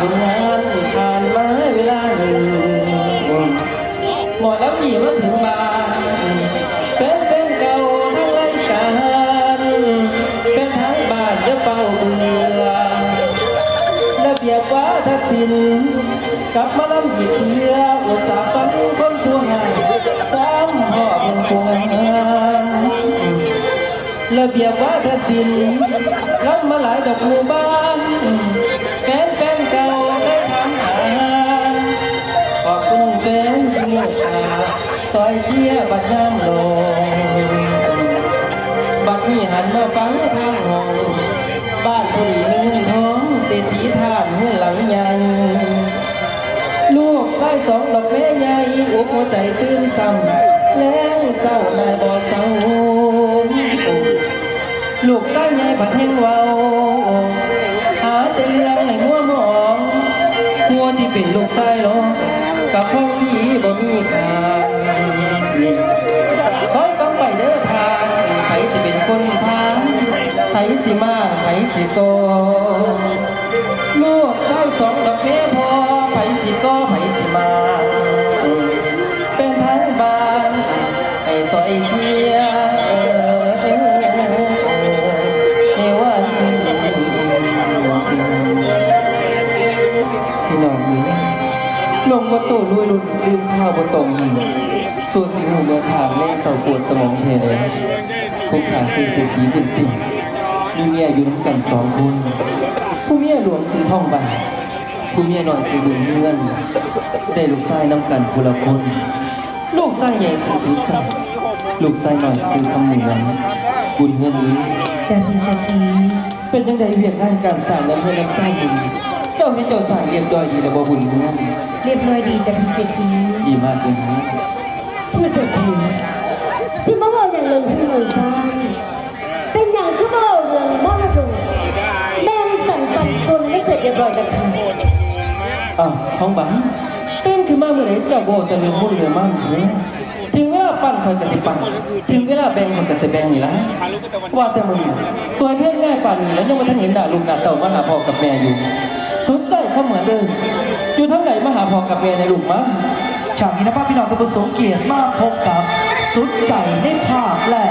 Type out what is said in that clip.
ผลงานผ่านมาเวลาหนึ่งหมดแล้วหนีมาถึงบ้านเป็นแฟนเก่าทั้งรายการเป็นทั้งบ้านจะเฝ้าเบื่อระเบียบว่าทักษิณกลับมาลำอีกเทืออุตสาห์ฟังคนทั่วหางสามพ่อเมืองพวงระเบียบว่าทักษิณลำมาหลายดอกหมู่บ้าน เชียบัดน้ำลง บัดนี้หันมาฟังทางห้อง บ้านผู้ดีมีเงินทองเศรษฐีท่านเงินหลังใหญ่ลูกไส้สองดอกแม่ใหญ่อกหัวใจตื้นซ้ำแล้วเศร้านายบ่อเศร้าลูกไส้ใหญ่ผัดแห้งเว้าหาแต่เรื่องในหัวหมองหัวที่เป็นลูกไส้หรอกกับข้อง สิมาไผสิโก ลูกเจ้าสองดอกเบี้ยพอไผสิก็ไผสิมา เป็นทั้งบ้านให้ซอยเชียร์ในวันพี่น้องหญิงลงมาโตลุยลุนลืมข้าวบนตรงนี้ส่วนสิงหูเมืองขางเล่เสาปวดสมองเทเลยคงขาซื้อเศรษฐีเป็นติ่ง มีเมียอยู่น้ำกันสองคน ผู้เมียหลวงสีทองบาทผู้เมียหน่อยสีบุญเงื่อน ได้ลูกชายน้ำกันคนละคน ลูกชายใหญ่สีถือใจลูกชายหน่อยซื้อคำเหนือนบุญเงื่อนนี้จะมีสักทีเป็นยังไงเวียกงานการสร้างน้ำเพื่อนน้ำสร้างบุญเจ้าให้เจ้าสร้างเรียบร้อยดีแล้วบ่บุญเงื่อนเรียบร้อยดีจะมีเศรษฐีดีมากเลยนี้ผู้เศรษฐี ร็จเรียบร้อยกันค่ะอ้าวท้องบังเต้นขึ้นมาเมื่อไหร่เจ้าโบแต่เรื่องมุ่นเรื่องมั่นเนี่ยถึงเวลาปั้นคอยกระสิปั้นถึงเวลาแบ่งคอยกระสิแบ่งนี่ละว่าแต่มึงสวยเพ่งง่ายป่านนี้แล้วยังไม่ทันเห็นหน้าลูกหน้าเต่ามาหาพ่อกับแม่อยู่ สนใจเขาเหมือนเดิมอยู่ทั้งไหนมาหาพ่อกับแม่ในลูกมั้งฉากนี้นะครับพี่น้องทุกผู้ทรงเกียรติมาพบกับ สุดใจในภาพและ